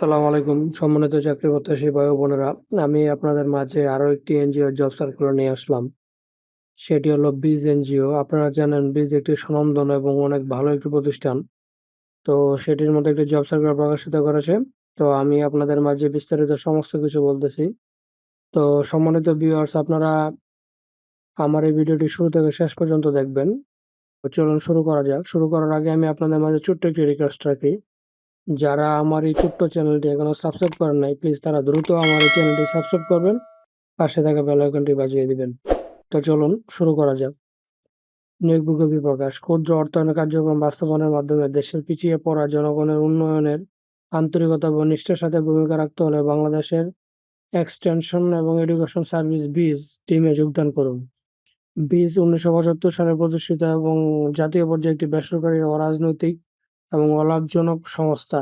সালাম আলাইকুম। সম্মানিত চাকরি প্রত্যাশী ভাই বোনেরা, আমি আপনাদের মাঝে আরও একটি এনজিও জব সার্কুলার নিয়ে আসলাম। সেটি হলো বিজ এনজিও। আপনারা জানেন বিজ একটি স্বনামধন্য এবং অনেক ভালো একটি প্রতিষ্ঠান। তো সেটির মধ্যে একটি জব সার্কুলার প্রকাশিত করেছে। তো আমি আপনাদের মাঝে বিস্তারিত সমস্ত কিছু বলতেছি। তো সম্মানিত ভিউয়ার্স আপনারা আমার এই ভিডিওটি শুরু থেকে শেষ পর্যন্ত দেখবেন। চলুন শুরু করা যাক। শুরু করার আগে আমি আপনাদের মাঝে ছোট্ট একটি রিকোয়েস্ট রাখি। যারা আমার এই ছোট্ট চ্যানেলটি এখনও সাবস্ক্রাইব করেন নাই প্লিজ তারা দ্রুত আমার এই চ্যানেলটি সাবস্ক্রাইব করবেন, পাশে থাকা বেল আইকনটি বাজিয়ে দিবেন। তো চলুন, শুরু করা যাক। নিয়োগ বিজ্ঞপ্তি প্রকাশ ক্ষুদ্র অর্থায়ন কার্যক্রম বাস্তবায়নের মাধ্যমে দেশের পিছিয়ে পড়া জনগণের উন্নয়নের আন্তরিকতা এবং নিষ্ঠার সাথে ভূমিকা রাখতে হলে বাংলাদেশের এক্সটেনশন এবং এডুকেশন সার্ভিস বিজ টিমে যোগদান করুন। বিজ উনিশশো পঁচাত্তর সালে প্রতিষ্ঠিত এবং জাতীয় পর্যায়ে একটি বেসরকারি অরাজনৈতিক এবং অলাভজনক সংস্থা।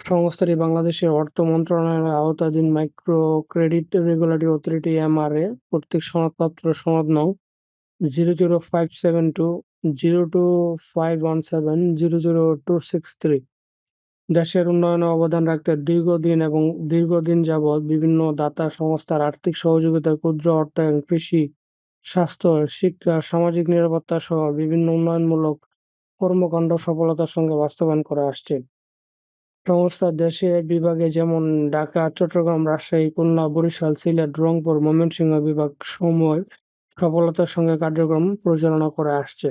সংস্থাটি বাংলাদেশের অর্থ মন্ত্রণালয়ের আওতাধীন micro credit regulatory authority MRA কর্তৃক সনদপত্র সনদ নং zero zero five seven two zero two five one seven zero zero two six three দেশের উন্নয়নে অবদান রাখতে দীর্ঘদিন এবং দীর্ঘদিন যাবৎ বিভিন্ন দাতা সংস্থার আর্থিক সহযোগিতা, ক্ষুদ্র অর্থায়ন, কৃষি, স্বাস্থ্য, শিক্ষা, সামাজিক নিরাপত্তা সহ বিভিন্ন উন্নয়নমূলক কর্মকাণ্ড সফলতার সঙ্গে বাস্তবায়ন করে আসছে। সংস্থা দেশের বিভাগে যেমন ঢাকা, চট্টগ্রাম, রাজশাহী, খুলনা, বরিশাল, সিলেট, রংপুর, ময়মনসিংহ বিভাগ সময় সফলতার সঙ্গে কার্যক্রম পরিচালনা করে আসছে।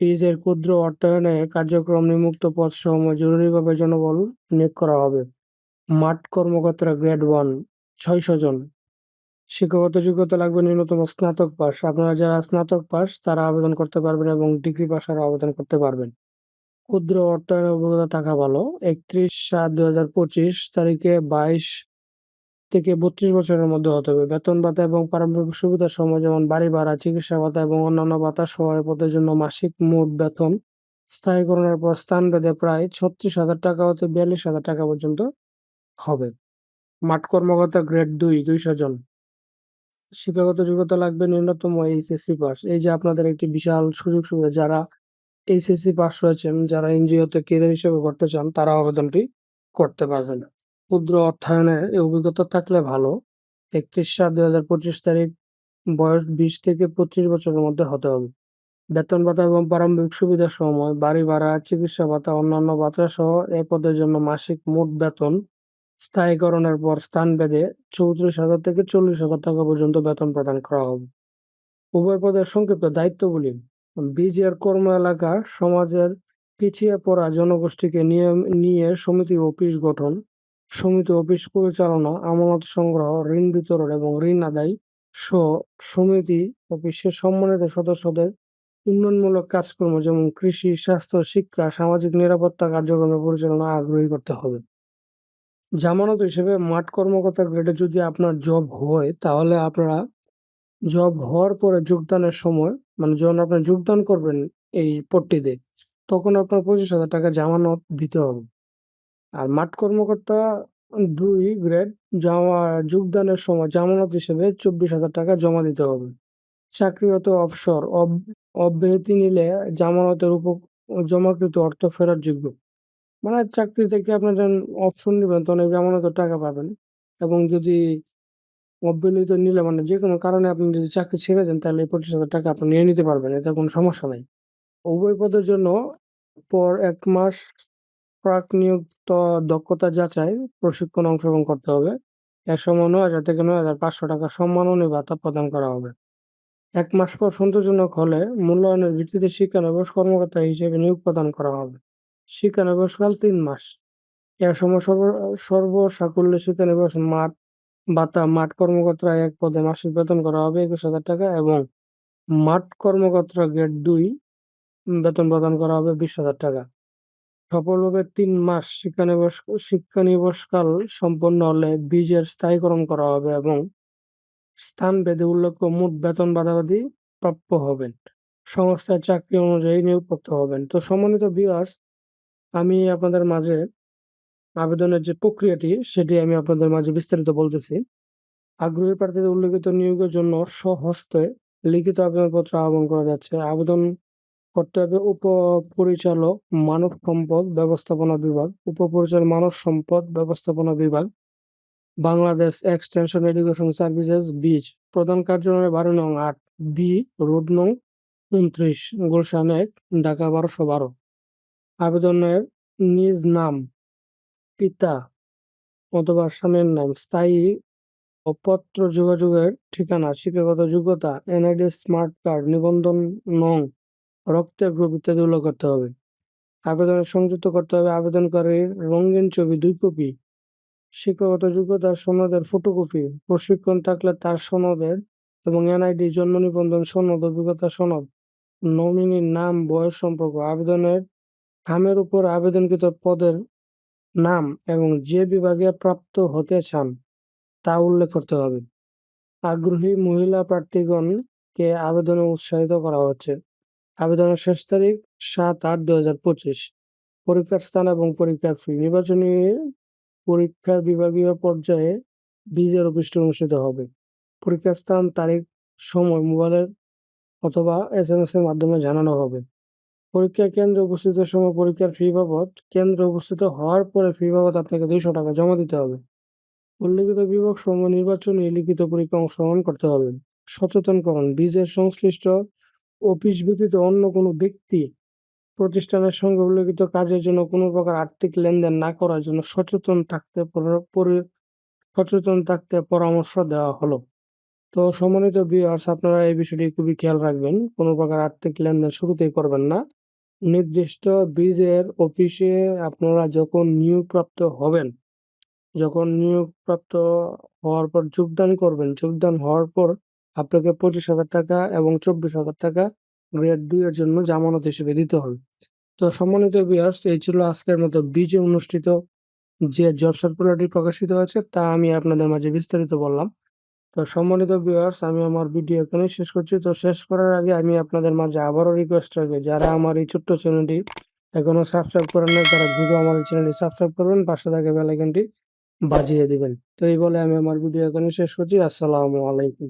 পিজের ক্ষুদ্র অর্থায়নে কার্যক্রম নিমুক্ত পদ সময় জরুরিভাবে জনবল নিয়োগ করা হবে। মাঠ কর্মকর্তা গ্রেড ওয়ান, ছয়শো জন। শিক্ষাগত যোগ্যতা লাগবে ন্যূনতম স্নাতক পাস আপনারা যারা স্নাতক পাস তারা আবেদন করতে পারবেন এবং ডিগ্রি পাসারও আবেদন করতে পারবেন। ক্ষুদ্র অর্থায়নের অভিজ্ঞতা থাকা ভালো। একত্রিশ সাত দুই হাজার পঁচিশ তারিখে বাইশ থেকে বত্রিশ বছরের মধ্যে হতে হবে। বেতন ভাতা এবং পারম্পরিক সুবিধা সময় যেমন বাড়ি ভাড়া, চিকিৎসা ভাতা এবং অন্যান্য ভাতা সহায় পদের জন্য মাসিক মোট বেতন স্থায়ীকরণের পর স্থান ভেদে প্রায় ছত্রিশ হাজার টাকা হতে বিয়াল্লিশ হাজার টাকা পর্যন্ত হবে। মাঠ কর্মকর্তা গ্রেড দুই, দুইশো জন। শিক্ষাগত যোগ্যতা লাগবে ন্যূনতম এইচএসসি পাস। এই যে আপনাদের একটি বিশাল সুযোগ সুবিধা, যারা এইচএসসি পাস রয়েছেন যারা এনজিওতে কেরিয়ার হিসেবে করতে চান, তারা আবেদনটি করতে পারবেন। ক্ষুদ্র অর্থায়নের এই অভিজ্ঞতা থাকলে ভালো। একত্রিশ সাত দুই হাজার পঁচিশ তারিখ বয়স বিশ থেকে পঁচিশ বছরের মধ্যে হতে হবে। বেতন ভাতা এবং প্রারম্ভিক সুবিধার সময়, বাড়ি ভাড়া, চিকিৎসা ভাতা, অন্যান্য ভাতা সহ এ পদের জন্য মাসিক মোট বেতন স্থায়ীকরণের পর স্থান ভেদে চৌত্রিশ হাজার থেকে চল্লিশ হাজার টাকা পর্যন্ত বেতন প্রদান করা হবে। উভয় পদের সংক্ষিপ্ত দায়িত্বগুলি, বিজিআর কর্ম এলাকা সমাজের পিছিয়ে পড়া জনগোষ্ঠীকে নিয়ে নিয়ে সমিতি অফিস গঠন, সমিতি অফিস পরিচালনা, আমানত সংগ্রহ, ঋণ বিতরণ এবং ঋণ আদায় সহ সমিতি অফিসের সম্মানিত সদস্যদের উন্নয়নমূলক কাজকর্ম যেমন কৃষি, স্বাস্থ্য, শিক্ষা, সামাজিক নিরাপত্তা কার্যক্রমের পরিচালনা আগ্রহী করতে হবে। জামানত হিসেবে মাঠ কর্মকর্তা গ্রেডে যদি আপনার জব হয়, তাহলে আপনারা জব হওয়ার পরে যোগদানের সময় মানে যখন আপনি যোগদান করবেন এই পট্টিতে তখন আপনার পঁচিশ হাজার টাকা জামানত দিতে হবে। আর মাঠ কর্মকর্তা দুই গ্রেড জামা, যোগদানের সময় জামানত হিসেবে চব্বিশ হাজার টাকা জমা দিতে হবে। চাকরিগত অবসর অব- অব্যাহতি নিলে জামানতের উপ জমাকৃত অর্থ ফেরত যোগ্য। মানে চাকরি থেকে আপনার যখন অপশন নেবেন, তখন এই জামানতের টাকা পাবেন এবং যদি অব্যাহতি নিলে মানে যে কোনো কারণে আপনি যদি চাকরি ছেড়ে দেন, তাহলে এই পঁচিশ হাজার টাকা আপনি নিয়ে নিতে পারবেন, এতে কোনো সমস্যা নাই। উভয় পদের জন্য পর এক মাস প্রাক নিযুক্ত দক্ষতা যাচাই প্রশিক্ষণে অংশগ্রহণ করতে হবে। এর সময় নয় হাজার থেকে নয় হাজার পাঁচশো টাকা সম্মাননী ভাতা প্রদান করা হবে। এক মাস পর সন্তোষজনক হলে মূল্যায়নের ভিত্তিতে শিক্ষানবিশ কর্মকর্তা হিসেবে নিয়োগ প্রদান করা হবে। শিক্ষানবিশকাল তিন মাস। এ সময় সর্ব সর্বসাকুল্যে শিক্ষানবিশ মাঠ, ভাতা, মাঠ কর্মকর্তা এক পদে মাসিক বেতন করা হবে একুশ হাজার টাকা এবং মাঠ কর্মকর্তা গ্রেড দুই বেতন প্রদান করা হবে বিশ হাজার টাকা। সফলভাবে তিন মাস শিক্ষানিবাস শিক্ষানিবাসকাল সম্পন্ন হলে বীজের স্থায়ীকরণ করা হবে এবং স্থান ভেদে উল্লেখ্য মোট বেতন বাধাবাধি প্রাপ্য হবেন। সংস্থার চাকরি অনুযায়ী নিয়োগপ্রাপ্ত হবেন। তো সম্মানিত ভিউয়ার্স আমি আপনাদের মাঝে আবেদনের যে প্রক্রিয়াটি, সেটি আমি আপনাদের মাঝে বিস্তারিত বলতেছি। আগ্রহী প্রার্থীদের উল্লেখিত নিয়োগের জন্য স্বহস্তে লিখিত আবেদনপত্র আহ্বান করা যাচ্ছে। আবেদন করতে হবে উপপরিচালক মানব সম্পদ ব্যবস্থাপনা বিভাগ, উপপরিচালক মানব সম্পদ ব্যবস্থাপনা বিভাগ, বাংলাদেশ এক্সটেনশন এডুকেশন সার্ভিসেস বিচ প্রধান কার্যালয় বারো নং আট বি রোড নং উনত্রিশ, গুলশান এক, ঢাকা বারোশো বারো। আবেদনের নিজ নাম, পিতা অথবা স্বামীর নাম, স্থায়ী ও পত্র যোগাযোগের ঠিকানা, শিক্ষাগত যোগ্যতা, এনআইডি, স্মার্ট কার্ড, নিবন্ধন নং, রক্তের গ্রুপ ইত্যাদি উল্লেখ করতে হবে। আবেদনে সংযুক্ত করতে হবে আবেদনকারীর রঙিন ছবি, দুই কপি। শিক্ষাগত যোগ্যতার সনদের ফটোকপি প্রশিক্ষণ থাকলে তার সনদের এবং এনআইডি, জন্ম নিবন্ধন সনদ, অভিজ্ঞতা সনদ, নমিনির নাম, বয়স সম্পর্ক, আবেদনের খামের উপর আবেদনকৃত পদের নাম এবং যে বিভাগে প্রাপ্ত হতে চান তা উল্লেখ করতে হবে। আগ্রহী মহিলা প্রার্থীগণকে আবেদনে উৎসাহিত করা হচ্ছে। আবেদনের শেষ তারিখ সাত আট দু হাজার পঁচিশ। পরীক্ষার স্থান এবং পরীক্ষার ফি। নির্বাচনী পরীক্ষা বিভাগীয় পর্যায়ে বীজের অফিসটি অনুষ্ঠিত হবে। পরীক্ষার স্থান, তারিখ, সময়, মোবাইলের অথবা এস এম এস এর মাধ্যমে জানানো হবে। পরীক্ষা কেন্দ্রে উপস্থিতের সময় পরীক্ষার ফি বাবদ কেন্দ্রে উপস্থিত হওয়ার পরে ফি বাবদ আপনাকে দুইশো টাকা জমা দিতে হবে। উল্লেখিত বিভাগ সমূহ নির্বাচনী লিখিত পরীক্ষা অংশগ্রহণ করতে হবে। সচেতনকরণ, বীজের সংশ্লিষ্ট অফিস ব্যতীত অন্য কোনো ব্যক্তি প্রতিষ্ঠানের সঙ্গে উল্লেখিত কাজের জন্য কোনো প্রকার আর্থিক লেনদেন না করার জন্য সচেতন থাকতে সচেতন থাকতে পরামর্শ দেওয়া হলো। তো সম্মানিত ভিউয়ার্স আপনারা এই বিষয়টি খুবই খেয়াল রাখবেন। কোনো প্রকার আর্থিক লেনদেন শুরুতেই করবেন না। নির্দিষ্ট বীজের অফিসে আপনারা যখন নিয়োগপ্রাপ্ত হবেন, যখন নিয়োগপ্রাপ্ত হওয়ার পর যোগদান করবেন, যোগদান হওয়ার পর আপনাকে পঁচিশ হাজার টাকা এবং চব্বিশ হাজার টাকা গ্রেড দুই এর জন্য জামানত হিসেবে দিতে হবে। তো সম্মানিত ভিউয়ার্স এই ছিল আজকের মতো বীজে অনুষ্ঠিত যে জব সার্কুলারটি প্রকাশিত হয়েছে, তা আমি আপনাদের মাঝে বিস্তারিত বললাম। তো সম্মানিত ভিউয়ার্স আমি আমার ভিডিও এখানে শেষ করছি। তো শেষ করার আগে আমি আপনাদের মাঝে আবারও রিকোয়েস্ট রাখি যারা আমার এই ছোট্ট চ্যানেলটি এখনও সাবস্ক্রাইব করেন না তারা দ্রুত আমার এই চ্যানেলটি সাবস্ক্রাইব করবেন, পাশে থাকা বেলাইকনটি বাজিয়ে দিবেন। তো এই বলে আমি আমার ভিডিও এখানে শেষ করছি। আসসালামু আলাইকুম।